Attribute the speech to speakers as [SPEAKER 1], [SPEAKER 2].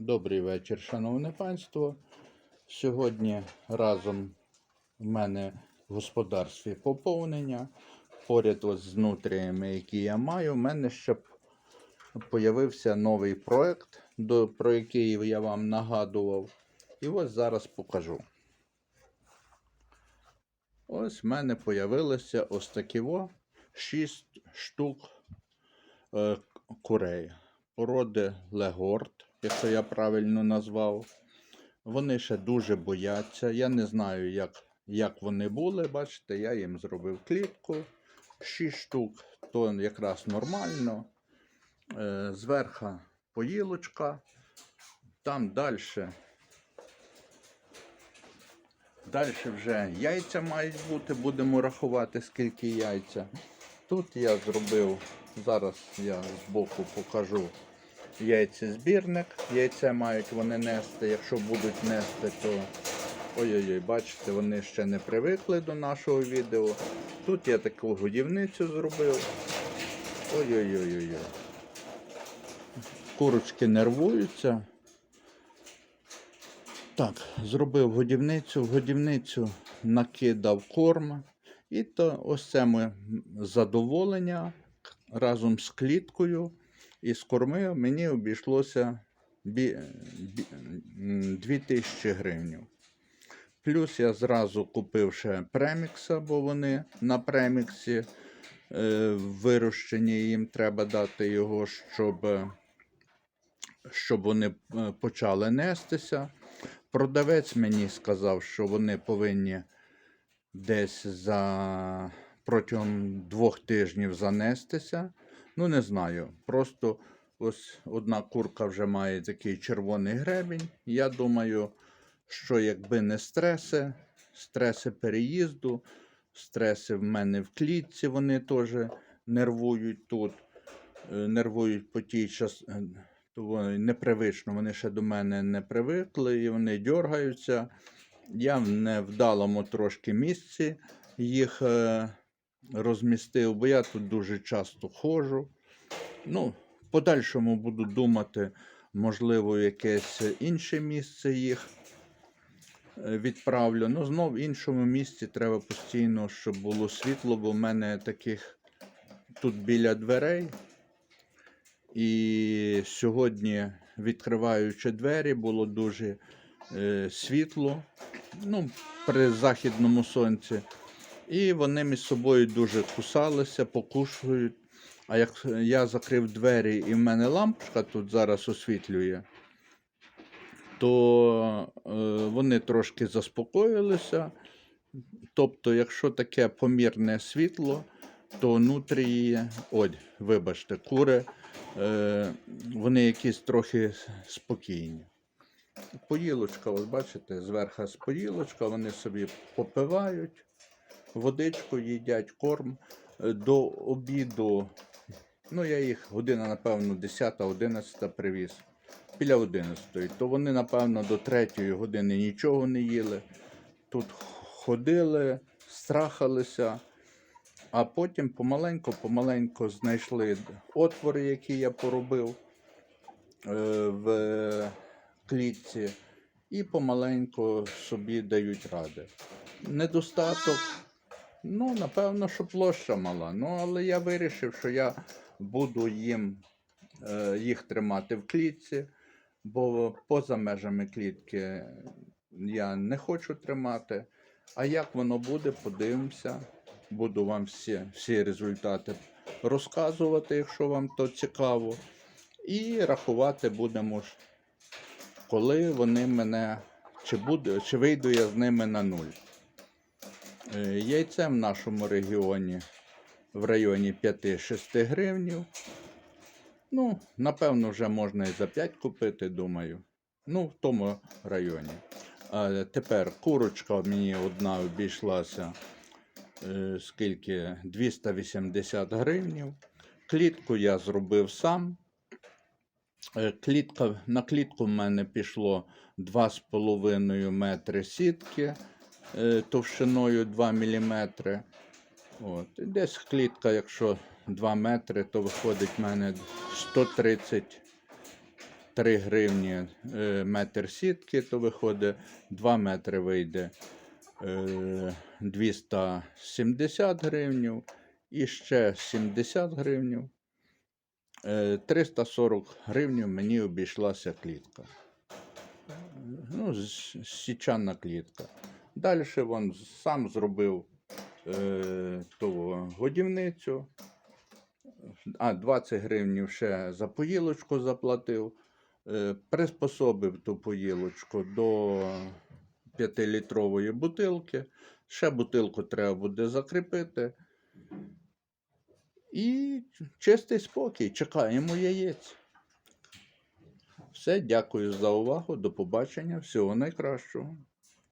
[SPEAKER 1] Добрий вечір, шановне панство. Сьогодні разом в мене в господарстві поповнення. Поряд ось з нутріями, які я маю, в мене ще з'явився новий проект, про який я вам нагадував. І ось зараз покажу. Ось в мене з'явилося ось такі во 6 штук е, курей. Породи Легорд, якщо я правильно назвав. Вони ще дуже бояться. Я не знаю, як, як вони були. Бачите, я їм зробив клітку. 6 штук, то якраз нормально. Е, зверху поїлочка. Там далі. Далі вже яйця мають бути, будемо рахувати, скільки яйця. Тут я зробив, зараз я збоку покажу яйцезбірник. Яйця мають вони нести. Якщо будуть нести, то ой-ой-ой, бачите, вони ще не привикли до нашого відео. Тут я таку годівницю зробив. Ой-ой-ой. Курочки нервуються. Так, зробив годівницю, в годівницю накидав корм. І то ось це моє задоволення разом з кліткою і з корми мені обійшлося бі, бі, м, 2000 гривень. Плюс я зразу купив ще премікса, бо вони на преміксі е, вирощені, їм треба дати його, щоб, щоб вони е, почали нестися. Продавець мені сказав, що вони повинні десь за протягом двох тижнів занестися. Ну, не знаю. Просто ось одна курка вже має такий червоний гребінь. Я думаю, що якби не стреси, стреси переїзду, стреси в мене в клітці, вони теж нервують тут, е, нервують по тій час. е, вони непривично, вони ще до мене не привикли і вони дергаються. Я в невдалому трошки місці їх е, розмістив, бо я тут дуже часто ходжу. Ну, в подальшому буду думати, можливо, якесь інше місце їх е, відправлю. Ну, знов в іншому місці треба постійно, щоб було світло, бо в мене таких тут біля дверей. І сьогодні, відкриваючи двері, було дуже е, світло ну, при західному сонці. І вони між собою дуже кусалися, покушують. А як я закрив двері і в мене лампочка тут зараз освітлює, то е, вони трошки заспокоїлися. Тобто, якщо таке помірне світло, то нутрії, ой, вибачте, кури, е, вони якісь трохи спокійні. Поїлочка, ось бачите, зверху з поїлочка, вони собі попивають, водичку їдять, корм. Е, До обіду, ну я їх година, напевно, 10-11 привіз. Біля 11, то вони, напевно, до 3 години нічого не їли. Тут ходили, страхалися, а потім помаленько-помаленько знайшли отвори, які я поробив е, в клітці, і помаленько собі дають ради. Недостаток, ну, напевно, що площа мала. Ну, але я вирішив, що я буду їм е, їх тримати в клітці, бо поза межами клітки я не хочу тримати. А як воно буде, подивимося. Буду вам всі, всі результати розказувати, якщо вам то цікаво. І рахувати будемо, коли вони мене, чи, буде, чи вийду я з ними на нуль. Е, Яйце в нашому регіоні в районі 5-6 гривнів. Ну, напевно, вже можна і за 5 купити, думаю. Ну, в тому районі. А тепер курочка мені одна обійшлася е, скільки 280 гривнів. Клітку я зробив сам. Е, Клітка, на клітку в мене пішло 2,5 метри сітки товщиною 2 мм. От. Десь клітка, якщо 2 метри, то виходить в мене 130 3 гривні е, метр сітки, то виходить 2 метри вийде е, 270 гривнів і ще 70 гривнів. Е, 340 гривнів мені обійшлася клітка. Ну, січана клітка. Далі він сам зробив е, ту годівницю. А, 20 гривнів ще за поїлочку заплатив. Е, приспособив ту поїлочку до 5-літрової бутилки. Ще бутилку треба буде закріпити. І чистий спокій. Чекаємо яєць. Все, дякую за увагу. До побачення. Всього найкращого.